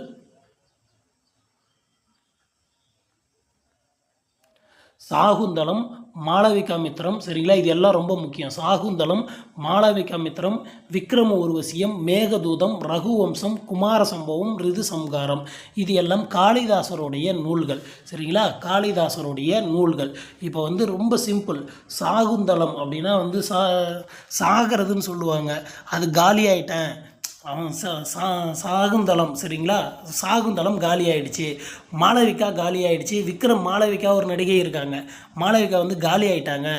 Speaker 1: சாகுந்தலம் மாளவிகாமித்திரம் சரிங்களா? இது எல்லாம் ரொம்ப முக்கியம். சாகுந்தலம் மாளவிகாமித்திரம் விக்ரம உருவசியம் மேகதூதம் ரகுவம்சம் குமார சம்பவம் ரிது சம்காரம். இது எல்லாம் காளிதாசருடைய நூல்கள் சரிங்களா? காளிதாசருடைய நூல்கள். இப்போ வந்து ரொம்ப சிம்பிள். சாகுந்தலம் அப்படின்னா வந்து சா சாகிறதுன்னு சொல்லுவாங்க. அது காலி ஆயிட்டேன் அவன் சா சா- சாகுந்தலம் சரிங்களா? சாகுந்தலம் காலி ஆயிடுச்சு மாளவிகா காலி ஆயிடுச்சு விக்ரம் மாளவிகா ஒரு நடிகை இருக்காங்க. மாளவிகா வந்து காலி ஆயிட்டாங்க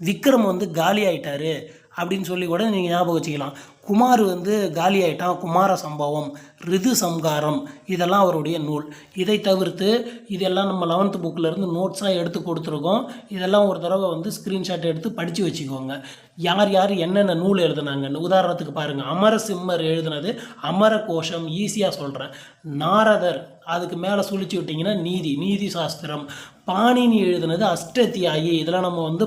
Speaker 1: விக்ரம் வந்து காலி ஆயிட்டாரு அப்படின்னு சொல்லி கூட நீங்கள் ஞாபகம் வச்சுக்கலாம். குமார் வந்து காலி ஆயிட்டான். குமார சம்பவம் ரிது சம்காரம் இதெல்லாம் அவருடைய நூல். இதை தவிர்த்து இதெல்லாம் நம்ம லெவன்த்து புக்கிலேருந்து நோட்ஸாக எடுத்து கொடுத்துருக்கோம். இதெல்லாம் ஒரு தடவை வந்து ஸ்க்ரீன்ஷாட் எடுத்து படித்து வச்சுக்கோங்க. யார் யார் என்னென்ன நூல் எழுதுனாங்கன்னு. உதாரணத்துக்கு பாருங்கள் அமர சிம்மர் எழுதுனது அமர கோஷம் ஈஸியாக சொல்கிறேன் நாரதர் அதுக்கு மேலே சுழிச்சு விட்டிங்கன்னா நீதி நீதி சாஸ்திரம். பாணினி எழுதுனது அஷ்டத்தியாயி. இதெல்லாம் நம்ம வந்து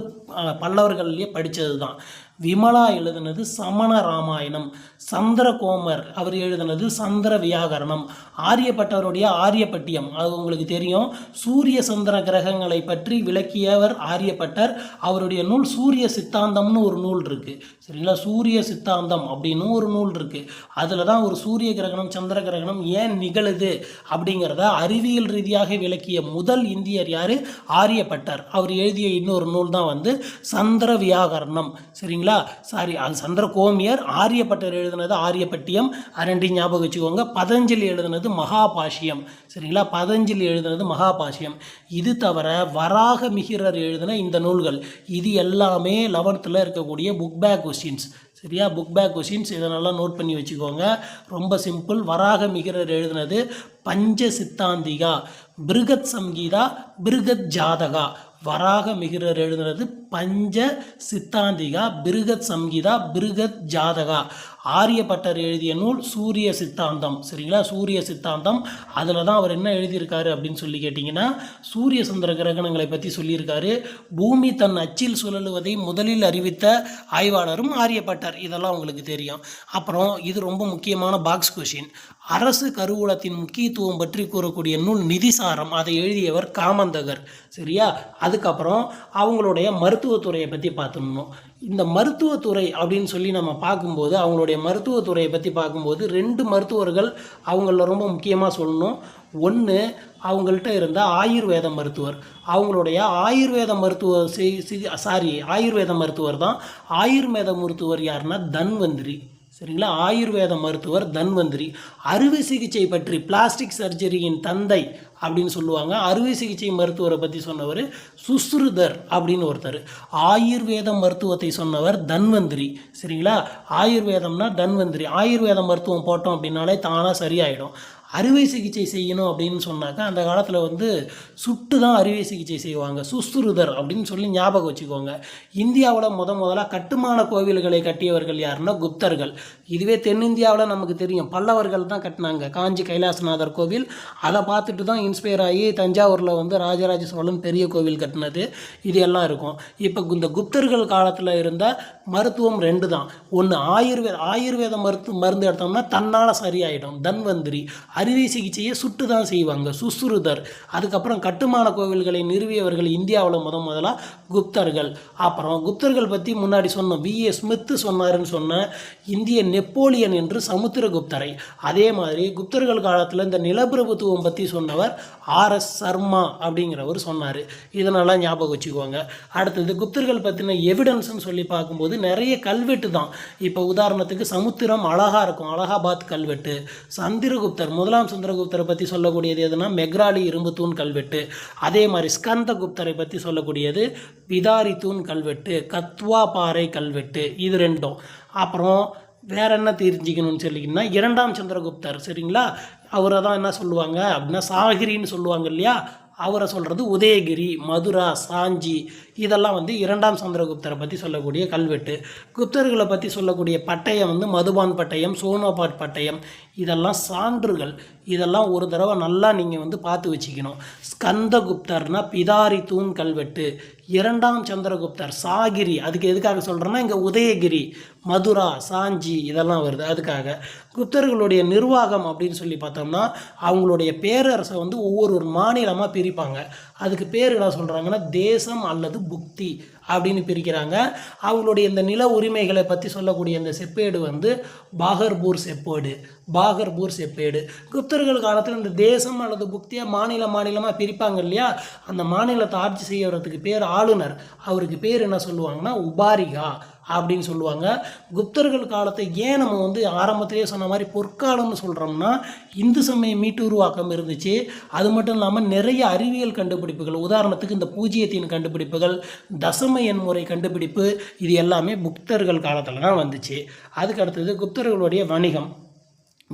Speaker 1: பல்லவர்கள்லேயே படித்தது தான் விமலா எழுதுனது சமண ராமாயணம். சந்திரகோமர் அவர் எழுதுனது சந்திர வியாகரணம். ஆரியப்பட்டவருடைய ஆரியப்பட்டியம். அது உங்களுக்கு தெரியும். சூரிய சந்திர கிரகங்களை பற்றி விளக்கியவர் ஆரியப்பட்டர். அவருடைய நூல் சூரிய சித்தாந்தம்னு ஒரு நூல் இருக்குது சரிங்களா சூரிய சித்தாந்தம் அப்படின்னு ஒரு நூல் இருக்குது அதில் தான் ஒரு சூரிய கிரகணம் சந்திர கிரகணம் ஏன் நிகழுது அப்படிங்கிறத அறிவியல் ரீதியாக விளக்கிய முதல் இந்தியர் யார்? ஆரியப்பட்டர். அவர் எழுதிய இன்னொரு நூல் தான் வந்து சந்திர வியாகரணம். சரிங்களா? சாரி அது சந்திர கோமியர் ஆரியப்பட்டர் எழுதினது ஆரியப்பட்டியம். ரெண்டையும் ஞாபகம் வச்சுக்கோங்க. பதஞ்சலி எழுதினது மகாபாஷியம். சரிங்களா? பதஞ்சலி எழுதினது மகாபாஷ்யம். இது தவிர வராக மிகிரர் எழுதின இந்த நூல்கள். இது எல்லாமே லெவன்த்தில் இருக்கக்கூடிய புக் பேக் கொஸ்டின்ஸ் சரியா? புக் பேக் கொஸ்டின்ஸ் இதை நல்லா நோட் பண்ணி வச்சுக்கோங்க. ரொம்ப சிம்பிள் வராக மிகிரர் எழுதினது பஞ்ச சித்தாந்திகா பிருகத் சங்கீதா பிருகத் ஜாதகா. வராக மிகிரர் எழுதுனது பஞ்ச சித்தாந்திகா பிருகத் சம்ஹிதா பிருகத் ஜாதகா. ஆரியப்பட்டர் எழுதிய நூல் சூரிய சித்தாந்தம். சரிங்களா? சூரிய சித்தாந்தம். அதில் தான் அவர் என்ன எழுதியிருக்காரு அப்படின்னு சொல்லி கேட்டிங்கன்னா சூரிய சந்திர கிரகணங்களை பற்றி சொல்லியிருக்காரு. பூமி தன் அச்சில் சுழலுவதை முதலில் அறிவித்த ஆய்வாளரும் ஆரியப்பட்டர். இதெல்லாம் உங்களுக்கு தெரியும். அப்புறம் இது ரொம்ப முக்கியமான பாக்ஸ் கொஷின் அரசு கருவூலத்தின் முக்கியத்துவம் பற்றி கூறக்கூடிய நூல் நிதிசாரம். அதை எழுதியவர் காமந்தகர். சரியா? அதுக்கப்புறம் அவங்களுடைய மருத்துவத்துறையை பற்றி பார்த்துடணும். இந்த மருத்துவத்துறை அப்படின்னு சொல்லி நம்ம பார்க்கும்போது அவங்களுடைய மருத்துவத்துறையை பற்றி பார்க்கும்போது ரெண்டு மருத்துவர்கள் அவங்கள ரொம்ப முக்கியமாக சொல்லணும். ஒன்று அவங்கள்ட்ட இருந்த ஆயுர்வேத மருத்துவர். அவங்களுடைய ஆயுர்வேத மருத்துவர் சாரி ஆயுர்வேத மருத்துவர் தான். ஆயுர்வேத மருத்துவர் யாருன்னா தன்வந்திரி. சரிங்களா? ஆயுர்வேத மருத்துவர் தன்வந்திரி. அறுவை சிகிச்சை பற்றி பிளாஸ்டிக் சர்ஜரியின் தந்தை அப்படின்னு சொல்லுவாங்க. அறுவை சிகிச்சை மருத்துவரை பற்றி சொன்னவர் சுஸ்ருதர் அப்படின்னு ஒருத்தர். ஆயுர்வேத மருத்துவத்தை சொன்னவர் தன்வந்திரி. சரிங்களா? ஆயுர்வேதம்னா தன்வந்திரி. ஆயுர்வேத மருத்துவம் போட்டோம் அப்படின்னாலே தானாக சரியாயிடும். அறுவை சிகிச்சை செய்யணும் அப்படின்னு சொன்னாக்கா அந்த காலத்தில் வந்து சுட்டு தான் அறுவை சிகிச்சை செய்வாங்க. சுஸ்ருதர் அப்படின்னு சொல்லி ஞாபகம் வச்சுக்கோங்க. இந்தியாவில் முத முதலாக கட்டுமான கோவில்களை கட்டியவர்கள் யாருன்னா குப்தர்கள். இதுவே தென்னிந்தியாவில் நமக்கு தெரியும். பல்லவர்கள் தான் கட்டினாங்க. காஞ்சி கைலாசநாதர் கோவில். அதை பார்த்துட்டு தான் இன்ஸ்பயர் ஆகி தஞ்சாவூரில் வந்து ராஜராஜ சோழன் பெரிய கோவில் கட்டினது. இது எல்லாம் இருக்கும். இப்போ இந்த குப்தர்கள் காலத்தில் இருந்த மருத்துவம் ரெண்டு தான். ஒன்று ஆயுர்வேத ஆயுர்வேத மருத்து மருந்து எடுத்தோம்னா தன்னால் சரியாயிடும். தன்வந்திரி. அறுவை சிகிச்சையை சுட்டு தான் செய்வாங்க. சுசுருதர் அதுக்கப்புறம் கட்டுமான கோவில்களை நிறுவியவர்கள் இந்தியாவில் முத முதலாக குப்தர்கள். அப்புறம் குப்தர்கள் பற்றி முன்னாடி சொன்னோம். விஏ ஸ்மித்து சொன்னாருன்னு சொன்ன இந்திய நெப்போலியன் என்று சமுத்திரகுப்தரை அதே மாதிரி குப்தர்கள் காலத்தில் இந்த நிலப்பிரபுத்துவம் பற்றி சொன்னவர் ஆர்எஸ் சர்மா அப்படிங்கிறவர் சொன்னார். இதனெல்லாம் ஞாபகம் வச்சுக்கோங்க. அடுத்தது குப்தர்கள் பற்றின எவிடன்ஸ்னு சொல்லி பார்க்கும்போது நிறைய கல்வெட்டு தான். இப்போ உதாரணத்துக்கு சமுத்திரம் அழகாக இருக்கும். அலகாபாத் கல்வெட்டு. சந்திரகுப்தர் முதலாம் சந்திரகுப்தரை பற்றி சொல்லக்கூடியது எதுனா மெக்ராலி இரும்பு தூண் கல்வெட்டு. அதே மாதிரி ஸ்கந்தகுப்தரை பற்றி சொல்லக்கூடியது பிதாரி தூண் கல்வெட்டு கத்வா பாறை கல்வெட்டு இது ரெண்டும். அப்புறம் வேற என்ன தெரிஞ்சுக்கணும்னு சொல்லிங்கன்னா இரண்டாம் சந்திரகுப்தர் சரிங்களா? அவரை தான் என்ன சொல்லுவாங்க அப்படின்னா சாகிரின்னு சொல்லுவாங்க இல்லையா? அவரை சொல்கிறது உதயகிரி மதுரா சாஞ்சி இதெல்லாம் வந்து இரண்டாம் சந்திரகுப்தரை பற்றி சொல்லக்கூடிய கல்வெட்டு. குப்தர்களை பற்றி சொல்லக்கூடிய பட்டயம் வந்து மதுபான் பட்டயம் சோனோபாட் பட்டயம். இதெல்லாம் சான்றுகள். இதெல்லாம் ஒரு தடவை நல்லா நீங்கள் வந்து பார்த்து வச்சுக்கணும். ஸ்கந்தகுப்தர்னா பிதாரி தூண் கல்வெட்டு. இரண்டாம் சந்திரகுப்தர் சாகிரி. அதுக்கு எதுக்காக சொல்கிறேன்னா இங்கே உதயகிரி மதுரா சாஞ்சி இதெல்லாம் வருது. அதுக்காக குப்தர்களுடைய நிர்வாகம் அப்படின்னு சொல்லி பார்த்தோம்னா அவங்களுடைய பேரரசை வந்து ஒவ்வொரு ஒரு மாநிலமாக பிரிப்பாங்க. அதுக்கு பேர் என்ன சொல்கிறாங்கன்னா தேசம் அல்லது புக்தி அப்படின்னு பிரிக்கிறாங்க. அவங்களுடைய இந்த நில உரிமைகளை பற்றி சொல்லக்கூடிய இந்த செப்பேடு வந்து பாகர்பூர் செப்பேடு. பாகர்பூர் செப்பேடு. குப்தர்கள் காலத்தில் இந்த தேசம் அல்லது புக்தியாக மாநில மாநிலமாக பிரிப்பாங்க இல்லையா? அந்த மாநிலத்தை ஆட்சி செய்யறதுக்கு பேர் ஆளுநர். அவருக்கு பேர் என்ன சொல்லுவாங்கன்னா உபாரிகா. அப்படின்னு சொல்லுவாங்க. குப்தர்கள் காலத்தை ஏன் நம்ம வந்து ஆரம்பத்திலேயே சொன்ன மாதிரி பொற்காலம்னு சொல்கிறோம்னா இந்து சமய மீட்டு உருவாக்கம் இருந்துச்சு. அது மட்டும் இல்லாமல் நிறைய அறிவியல் கண்டுபிடிப்புகள் உதாரணத்துக்கு இந்த பூஜ்ஜியத்தின் கண்டுபிடிப்புகள் தசம எண்முறை கண்டுபிடிப்பு இது எல்லாமே புக்தர்கள் காலத்தில் தான் வந்துச்சு. அதுக்கு அடுத்தது குப்தர்களுடைய வணிகம்.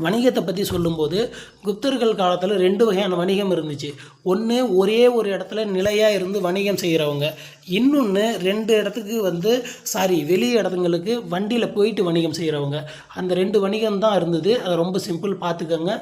Speaker 1: வணிகத்தை பற்றி சொல்லும்போது குப்தர்கள் காலத்தில் ரெண்டு வகையான வணிகம் இருந்துச்சு. ஒன்று ஒரே ஒரு இடத்துல நிலையாக இருந்து வணிகம் செய்கிறவங்க இன்னொன்று ரெண்டு இடத்துக்கு வந்து சாரி வெளி இடத்துங்களுக்கு வண்டியில் போயிட்டு வணிகம் செய்கிறவங்க அந்த ரெண்டு வணிகம் தான் இருந்தது. அதை ரொம்ப சிம்பிள் பார்த்துக்கோங்க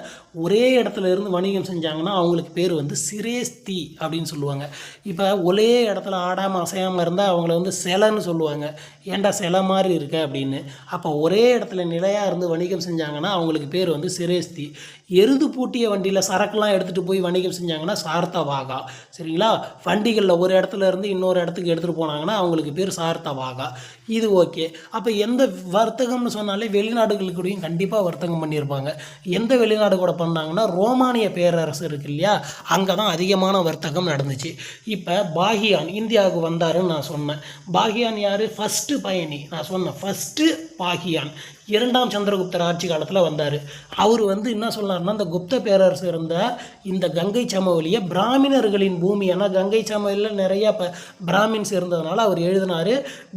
Speaker 1: ஒரே இடத்துல இருந்து வணிகம் செஞ்சாங்கன்னா அவங்களுக்கு பேர் வந்து சிரேஸ்தி அப்படின்னு சொல்லுவாங்க. இப்போ ஒரே இடத்துல ஆடாமல் அசையாமல் இருந்தால் அவங்கள வந்து சிலைன்னு சொல்லுவாங்க. ஏன்டா சிலை மாதிரி இருக்க அப்படின்னு. அப்போ ஒரே இடத்துல நிலையாக இருந்து வணிகம் செஞ்சாங்கன்னா அவங்களுக்கு பேர் வந்து சிரேஸ்தி எருது பூட்டிய வண்டியில் சரக்குலாம் எடுத்துகிட்டு போய் வணிகம் செஞ்சாங்கன்னா சார்த்தவாகா. சரிங்களா? வண்டிகளில் ஒரு இடத்துல இருந்து இன்னொரு இடத்துக்கு எடுத்துகிட்டு போனாங்கன்னா அவங்களுக்கு பேர் சார்த்தவாகா. இது ஓகே. அப்போ எந்த வர்த்தகம்னு சொன்னாலே வெளிநாடுகளுக்கு கூடயும் கண்டிப்பாக வர்த்தகம் பண்ணியிருப்பாங்க. எந்த வெளிநாடு கூட பண்ணாங்கன்னா ரோமானிய பேரரசு இருக்கு இல்லையா? அங்கே தான் அதிகமான வர்த்தகம் நடந்துச்சு. இப்போ பாகியான் இந்தியாவுக்கு வந்தாருன்னு நான் சொன்னேன். பாகியான் யார்? ஃபஸ்ட்டு பயணி. நான் சொன்னேன். First Fahien. இரண்டாம் சந்திரகுப்தர் ஆட்சி காலத்தில் வந்தார். அவர் வந்து என்ன சொன்னார்னா இந்த குப்த பேரரசு இருந்த இந்த கங்கை சமவெளியை பிராமணர்களின் பூமி. ஏன்னா கங்கை சமவெளியில் நிறைய இப்போ பிராமின்ஸ் இருந்ததுனால அவர் எழுதினார்.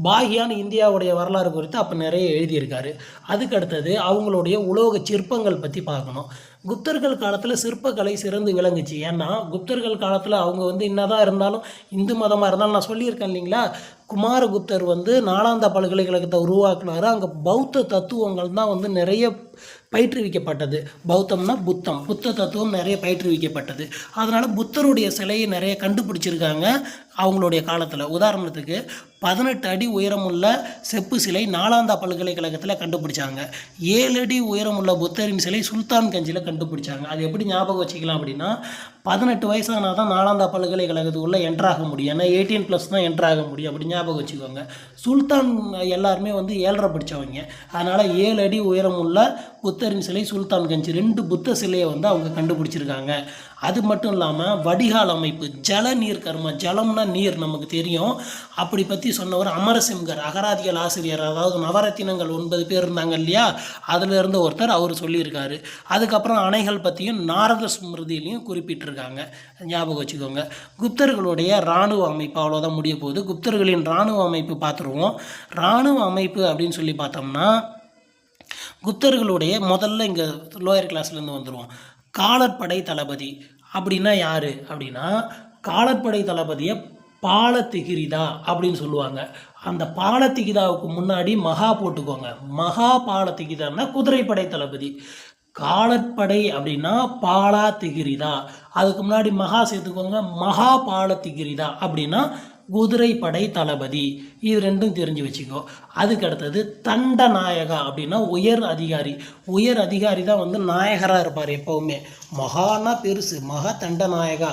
Speaker 1: பாகியான் இந்தியாவுடைய வரலாறு குறித்து அப்போ நிறைய எழுதியிருக்காரு. அதுக்கு அடுத்தது அவங்களுடைய உலோக சிற்பங்கள் பற்றி பார்க்கணும். குப்தர்கள் காலத்தில் சிற்பக்கலை சிறந்து விளங்குச்சு. ஏன்னா குப்தர்கள் காலத்தில் அவங்க வந்து என்னதான் இருந்தாலும் இந்து மதமாக இருந்தாலும் நான் சொல்லியிருக்கேன் இல்லைங்களா? குமாரகுப்தர் வந்து நாலாந்தா பல்கலைக்கழகத்தை உருவாக்குனாரு. அங்கே பௌத்த தத்துவங்கள் தான் வந்து நிறைய பயிற்றுவிக்கப்பட்டது. பௌத்தம்னா புத்தம். புத்த தத்துவம் நிறைய பயிற்றுவிக்கப்பட்டது. அதனால் புத்தருடைய சிலையை நிறைய கண்டுபிடிச்சிருக்காங்க. அவங்களுடைய காலத்தில். உதாரணத்துக்கு பதினெட்டு அடி உயரமுள்ள செப்பு சிலை நாலாந்தா பல்கலைக்கழகத்தில் கண்டுபிடிச்சாங்க. ஏழு அடி உயரமுள்ள புத்தரின் சிலை சுல்தான் கஞ்சியில் கண்டுபிடிச்சாங்க. அது எப்படி ஞாபகம் வச்சுக்கலாம் அப்படின்னா பதினெட்டு வயசானால் தான் நாலாந்தா பல்கலைக்கழகத்துக்குள்ளே என்ட்ராக முடியும். ஏன்னா எயிட்டீன் ப்ளஸ் தான் என்ட்ராக முடியும் அப்படி ஞாபகம் வச்சுக்கோங்க. சுல்தான் எல்லாருமே வந்து ஏழரை படித்தவங்க அதனால் ஏழு அடி உயரமுள்ள புத்தரின் சிலை சுல்தான் கஞ்சி ரெண்டு புத்த சிலையை வந்து அவங்க கண்டுபிடிச்சிருக்காங்க. அது மட்டும் இல்லாமல் வடிகால் அமைப்பு ஜல நீர் கர்ம ஜலம்னா நீர் நமக்கு தெரியும். அப்படி பற்றி சொன்னவர் அமரசிம்கர் அகராதிகள் ஆசிரியர் அதாவது நவரத்தினங்கள் ஒன்பது பேர் இருந்தாங்க இல்லையா? அதில் இருந்த ஒருத்தர் அவர் சொல்லியிருக்காரு. அதுக்கப்புறம் அணைகள் பற்றியும் நாரத ஸ்மிருதியிலையும் குறிப்பிட்டிருக்காங்க. ஞாபகம் வச்சுக்கோங்க. குப்தர்களுடைய இராணுவ அமைப்பு அவ்வளோதான் முடிய போகுது. குப்தர்களின் இராணுவ அமைப்பு பார்த்துருவோம் இராணுவ அமைப்பு அப்படின்னு சொல்லி பார்த்தோம்னா குப்தர்களுடைய முதல்ல இங்கே லோயர் கிளாஸ்லேருந்து வந்துடுவோம் காலற்படை தளபதி. அப்படின்னா யார்? அப்படின்னா காலற்படை தளபதியை பாலத்திகிரிதா அப்படின்னு சொல்லுவாங்க. அந்த பாலத்திகிதாவுக்கு முன்னாடி மகா போட்டுக்கோங்க. மகா பாலத்திகிதான்னா குதிரைப்படை தளபதி. காலற்படை அப்படின்னா பாலா திகிரிதா அதுக்கு முன்னாடி மகா சேர்த்துக்கோங்க. மகா பாலத்திகிரிதா அப்படின்னா குதிரைப்படை தளபதி. இது ரெண்டும் தெரிஞ்சு வச்சுக்கோ. அதுக்கு அடுத்தது தண்டநாயகா அப்படின்னா உயர் அதிகாரி. உயர் அதிகாரி தான் வந்து நாயகராக இருப்பார் எப்போவுமே. மகானா பெருசு மகா தண்டநாயகா.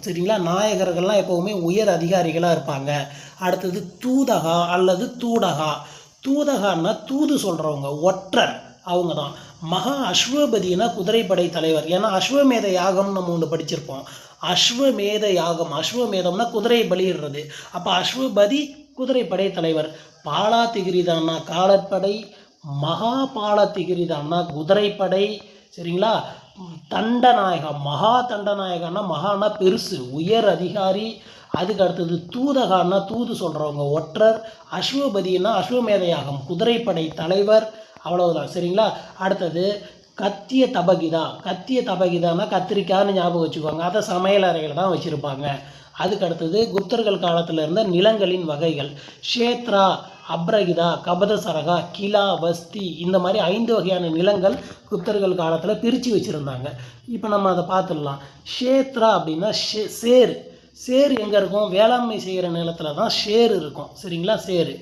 Speaker 1: சரிங்களா? நாயகர்கள்லாம் எப்போவுமே உயர் அதிகாரிகளாக இருப்பாங்க. அடுத்தது தூதகா அல்லது தூடகா. தூதகான்னா தூது சொல்கிறவங்க ஒற்றர் அவங்க தான். மகா அஸ்வபதினா குதிரைப்படை தலைவர். ஏன்னா அஸ்வமேத யாகம்னு நம்ம ஒன்று படிச்சிருப்போம். அஸ்வமேத யாகம் அஸ்வமேதம்னா குதிரை பலியிடுறது. அப்போ அஸ்வபதி குதிரைப்படை தலைவர். பாலாதிகிரிதான்னா காலற்படை காலப்படை மகா பாலாதிகிரிதான்னா குதிரைப்படை சரிங்களா? தண்டநாயகா மகா தண்டநாயகன்னா மகானா பெருசு உயர் அதிகாரி. அதுக்கு அடுத்தது தூதகான்னா தூது சொல்கிறவங்க ஒற்றர் அஸ்வபதினா அஸ்வமேத யாகம் குதிரைப்படை தலைவர் அவ்வளவுதான் சரிங்களா? அடுத்தது கத்திய தபகிதா. கத்திய தபகிதானா கத்திரிக்காய்னு ஞாபகம் வச்சுக்குவாங்க அதை சமையல் அறையில் தான் வச்சுருப்பாங்க. அதுக்கு அடுத்தது குப்தர்கள் காலத்தில் இருந்த நிலங்களின் வகைகள். ஷேத்ரா அப்ரகிதா கபதசரகா கிலா வஸ்தி இந்த மாதிரி ஐந்து வகையான நிலங்கள் குப்தர்கள் காலத்தில் பிரித்து வச்சுருந்தாங்க. இப்போ நம்ம அதை பார்த்துடலாம். ஷேத்ரா அப்படின்னா ஷே சேர் சேர் எங்கே இருக்கும்? வேளாண்மை செய்கிற நிலத்தில் தான் ஷேர் இருக்கும். சரிங்களா? சேரு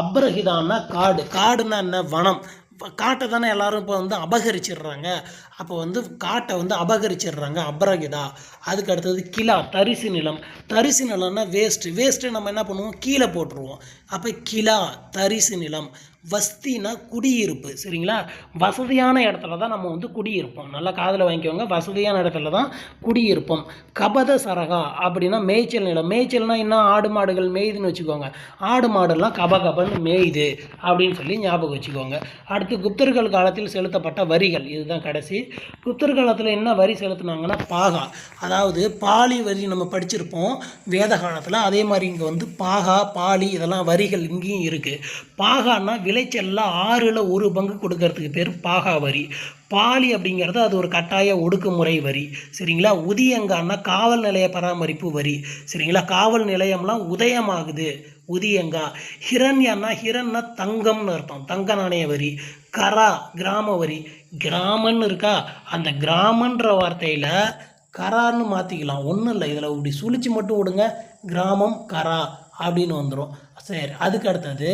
Speaker 1: அப்ரஹிதான்னா காடு. காடுன்னா என்ன? வனம். இப்போ காட்டை தானே எல்லாரும் இப்போ வந்து அபகரிச்சிடுறாங்க. அப்போ வந்து காட்டை வந்து அபகரிச்சிடுறாங்க அபரகிதா. அதுக்கு அடுத்தது கிலா தரிசு நிலம். தரிசு நிலம்னா வேஸ்ட்டு வேஸ்ட்டு நம்ம என்ன பண்ணுவோம்? கீழே போட்டுருவோம். அப்போ கிலா தரிசு நிலம். வஸ்தினா குடியிருப்பு சரிங்களா? வசதியான இடத்துல தான் நம்ம வந்து குடியிருப்போம். நல்லா காதில் வாங்கிக்கோங்க. வசதியான இடத்துல தான் குடியிருப்போம். கபத சரகா அப்படின்னா மேய்ச்சல் நிலம். மேய்ச்சல்னா என்ன? ஆடு மாடுகள் மேயுதுன்னு வச்சுக்கோங்க. ஆடு மாடெல்லாம் கப கபன்னு மேயுது அப்படின்னு சொல்லி ஞாபகம் வச்சுக்கோங்க. அடுத்து குப்தர்கள் காலத்தில் செலுத்தப்பட்ட வரிகள். இதுதான் கடைசி. குப்தர் காலத்தில் என்ன வரி செலுத்துனாங்கன்னா பாகா. அதாவது பாலி வரி நம்ம படிச்சிருப்போம். வேத காலத்தில் அதே மாதிரி இங்கே வந்து பாகா பாலி இதெல்லாம் வரிகள் இங்கேயும் இருக்குது பாகான்னா விளைச்சலில் ஆறில் ஒரு பங்கு கொடுக்கறதுக்கு பேர் பாகா வரி. பாலி அப்படிங்கிறது அது ஒரு கட்டாய ஒடுக்குமுறை வரி. சரிங்களா? உதியங்கான்னா காவல் நிலைய பராமரிப்பு வரி. சரிங்களா? காவல் நிலையம்லாம் உதயமாகுது. உதியங்கா. ஹிரண்யன்னா ஹிரண்னா தங்கம்னு அர்த்தம். தங்க நாணய வரி. கரா கிராம வரி. கிராமன்னு இருக்கா? அந்த கிராமன்ற வார்த்தையில் கரான்னு மாற்றிக்கலாம் ஒன்றும் இல்லை. இதில் இப்படி சுழிச்சு மட்டும் விடுங்க. கிராமம் கரா அப்படின்னு வந்துடும் சரி அதுக்கு அடுத்தது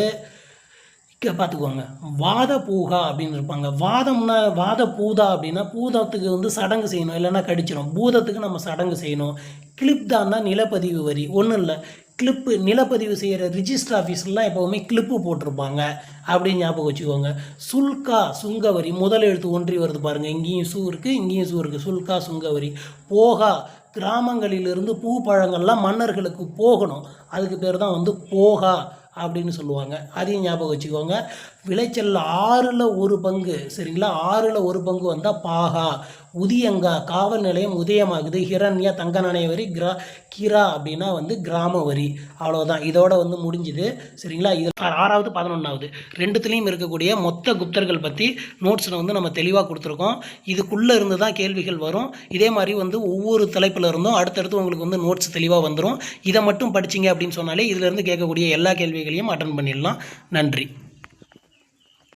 Speaker 1: இங்கே பார்த்துக்கோங்க. வாத பூகா அப்படின்னு இருப்பாங்க. வாதம்னா வாத பூதா அப்படின்னா பூதத்துக்கு வந்து சடங்கு செய்யணும். இல்லைன்னா கடிச்சிடும் பூதத்துக்கு நம்ம சடங்கு செய்யணும். கிளிப்தான்னா நிலப்பதிவு வரி. ஒன்றும் இல்லை. கிளிப்பு நிலப்பதிவு செய்கிற ரிஜிஸ்டர் ஆஃபீஸ்லாம் எப்போவுமே கிளிப்பு போட்டிருப்பாங்க. அப்படின்னு ஞாபகம் வச்சுக்கோங்க. சுல்கா சுங்கவரி முதல் எழுத்து ஒன்றி வருது பாருங்கள் இங்கேயும் சூ இருக்குது இங்கேயும் சூ இருக்குது சுல்கா சுங்கவரி போகா. கிராமங்களிலிருந்து பூ பழங்கள்லாம் மன்னர்களுக்கு போகணும். அதுக்கு பேர் தான் வந்து போகா. அப்படின்னு சொல்லுவாங்க. அதையும் ஞாபகம் வச்சுக்கோங்க. விளைச்சல் ஆறில் ஒரு பங்கு சரிங்களா? ஆறில் ஒரு பங்கு வந்தால் பாகா. உதியங்கா காவல் நிலையம் உதயமாகுது. ஹிரண்யா தங்க நாணய வரி கிரா கிரா அப்படின்னா வந்து கிராம வரி. அவ்வளோதான் இதோட வந்து முடிஞ்சுது. சரிங்களா? இது ஆறாவது பதினொன்றாவது ரெண்டுத்துலேயும் இருக்கக்கூடிய மொத்த குப்தர்கள் பற்றி நோட்ஸில் வந்து நம்ம தெளிவாக கொடுத்துருக்கோம். இதுக்குள்ளே இருந்து தான் கேள்விகள் வரும். இதே மாதிரி வந்து ஒவ்வொரு தலைப்பில் இருந்தும் அடுத்தடுத்து உங்களுக்கு வந்து நோட்ஸ் தெளிவாக வந்துடும் இதை மட்டும் படிச்சீங்க அப்படின்னு சொன்னாலே இதிலேருந்து கேட்கக்கூடிய எல்லா கேள்விகளையும் அட்டன் பண்ணிடலாம். நன்றி.